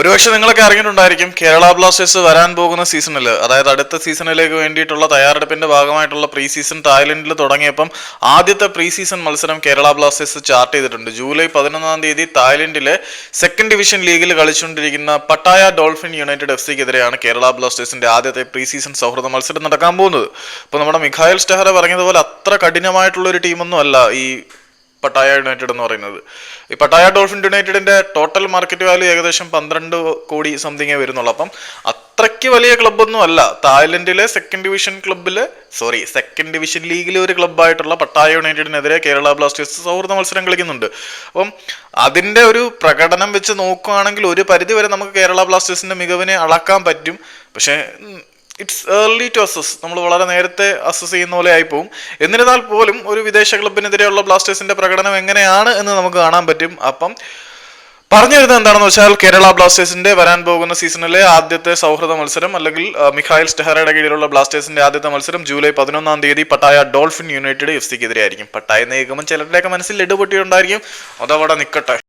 ഒരുപക്ഷെ നിങ്ങളൊക്കെ അറിഞ്ഞിട്ടുണ്ടായിരിക്കും കേരള ബ്ലാസ്റ്റേഴ്സ് വരാൻ പോകുന്ന സീസണിൽ അതായത് അടുത്ത സീസണിലേക്ക് വേണ്ടിയിട്ടുള്ള തയ്യാറെടുപ്പിന്റെ ഭാഗമായിട്ടുള്ള പ്രീ സീസൺ തായ്ലൻഡിൽ തുടങ്ങിയപ്പം ആദ്യത്തെ പ്രീ സീസൺ മത്സരം കേരള ബ്ലാസ്റ്റേഴ്സ് ചാർട്ട് ചെയ്തിട്ടുണ്ട്. ജൂലൈ പതിനൊന്നാം തീയതി തായ്ലൻഡിലെ സെക്കൻഡ് ഡിവിഷൻ ലീഗിൽ കളിച്ചുകൊണ്ടിരിക്കുന്ന പട്ടായ ഡോൾഫിൻ യുണൈറ്റഡ് എഫ് സിക്കെതിരെയാണ് കേരള ബ്ലാസ്റ്റേഴ്സിന്റെ ആദ്യത്തെ പ്രീ സീസൺ സൗഹൃദ മത്സരം നടക്കാൻ പോകുന്നത്. അപ്പോൾ നമ്മുടെ മിഖായൽ സ്റ്റെഹറ പറഞ്ഞതുപോലെ അത്ര കഠിനമായിട്ടുള്ള ഒരു ടീമൊന്നും അല്ല ഈ പട്ടായ യുണൈറ്റഡ് എന്ന് പറയുന്നത്. ഈ പട്ടായ ഡോൾഫിൻ യുണൈറ്റഡിന്റെ ടോട്ടൽ മാർക്കറ്റ് വാല്യൂ ഏകദേശം പന്ത്രണ്ട് കോടി സംതിങ്ങേ വരുന്നുള്ളൂ. അപ്പം അത്രയ്ക്ക് വലിയ ക്ലബ്ബൊന്നും അല്ല. തായ്ലൻഡിലെ സെക്കൻഡ് ഡിവിഷൻ ക്ലബ്ബിൽ സോറി സെക്കൻഡ് ഡിവിഷൻ ലീഗിലെ ഒരു ക്ലബ്ബായിട്ടുള്ള പട്ടായ യുണൈറ്റഡിനെതിരെ കേരള ബ്ലാസ്റ്റേഴ്സ് സൗഹൃദ മത്സരം കളിക്കുന്നുണ്ട്. അപ്പം അതിന്റെ ഒരു പ്രകടനം വെച്ച് നോക്കുകയാണെങ്കിൽ ഒരു പരിധി വരെ നമുക്ക് കേരള ബ്ലാസ്റ്റേഴ്സിന്റെ മികവിനെ അളക്കാൻ പറ്റും. പക്ഷേ ഇറ്റ്സ് ഏർലി ടു അസസ് നമ്മൾ വളരെ നേരത്തെ അസസ് ചെയ്യുന്ന പോലെ ആയിപ്പോവും. എന്നിരുന്നാൽ പോലും ഒരു വിദേശ ക്ലബിനെതിരെയുള്ള ബ്ലാസ്റ്റേഴ്സിന്റെ പ്രകടനം എങ്ങനെയാണ് എന്ന് നമുക്ക് കാണാൻ പറ്റും. അപ്പം പറഞ്ഞു വരുന്നത് എന്താണെന്ന് വെച്ചാൽ കേരള ബ്ലാസ്റ്റേഴ്സിന്റെ വരാൻ പോകുന്ന സീസണിലെ ആദ്യത്തെ സൗഹൃദ മത്സരം അല്ലെങ്കിൽ മിഖായിൽ സ്റ്റെഹറയുടെ കീഴിലുള്ള ബ്ലാസ്റ്റേഴ്സിന്റെ ആദ്യത്തെ മത്സരം ജൂലൈ പതിനൊന്നാം തീയതി പട്ടായ ഡോൾഫിൻ യുണൈറ്റഡ് എഫ് സിക്കെതിരെ ആയിരിക്കും. പട്ടായ എന്ന് കേൾക്കുമ്പോൾ ചിലരുടെയൊക്കെ മനസ്സിൽ ഇടപെട്ടിട്ടുണ്ടായിരിക്കും. അതവിടെ നിൽക്കട്ടെ